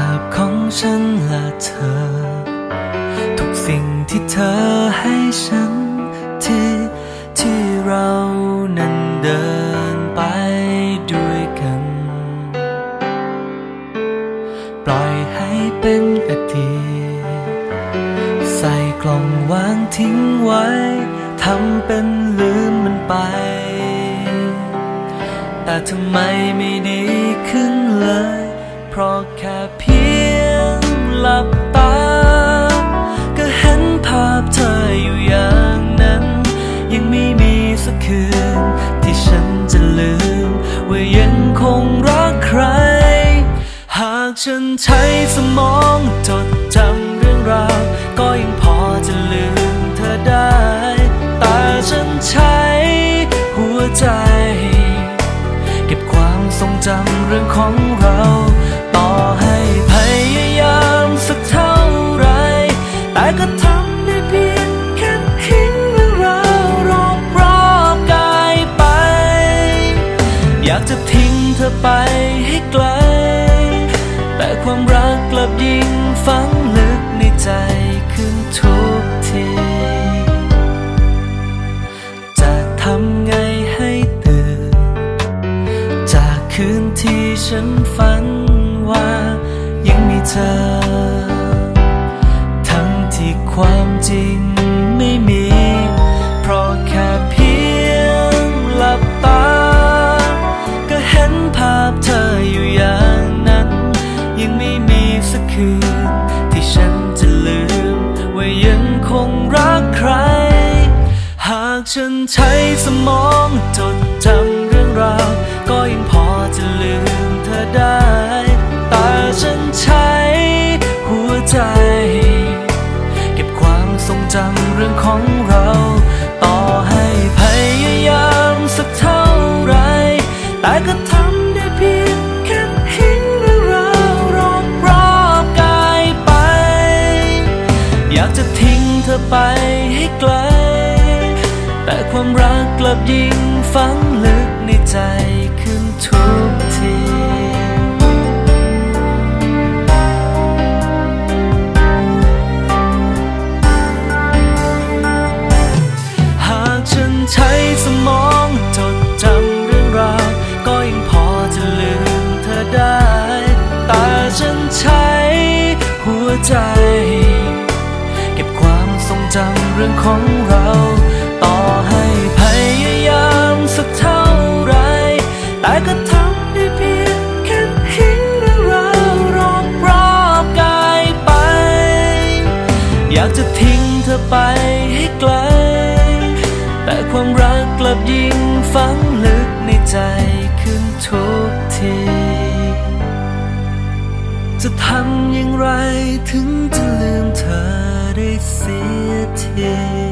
าพของฉันและเธอ ทุกสิ่งที่เธอให้ฉันที่ที่เรานั้นเดินไปด้วยกัน ปล่อยให้เป็นอดีตใส่กล่องวางทิ้งไว้ทำเป็นลืมมันไป แต่ทำไมไม่ดีขึ้นเลย เพราะแค่เพียงหลับตา ก็เห็นภาพเธออยู่อย่างนั้น ยังไม่มีสักคืน ที่ฉันจะลืม ว่ายังคงรักใคร หากฉันใช้สมองจดจำเรื่องราว ก็ยังพอจะลืมเธอได้ แต่ฉันใช้หัวใจ เก็บความทรงจำเรื่องของ อไปให้ไกล แต่ความรักกลับยิ่งฝังลึกในใจขึ้นทุกที จะทำไงให้ตื่น จากคืนที่ฉันฝันว่ายังมีเธอ ทั้งที่ความจริงไม่มี ฉันใช้สมองจดจำเรื่องราว ก็ยังพอจะลืมเธอได้ แต่ฉันใช้หัวใจ เก็บความทรงจำเรื่องของเรา ความรักกลับยิ่งฝังลึกในใจขึ้นทุกทีหากฉันใช้สมองจดจำเรื่องราวก็ยังพอจะลืมเธอได้ แต่ฉันใช้หัวใจ เก็บความทรงจำเรื่องของเรา อยากจะทิ้งเธอไปให้ไกล แต่ความรักกลับยิ่งฝังลึกในใจขึ้นทุกที จะทำอย่างไรถึงจะลืมเธอได้เสียที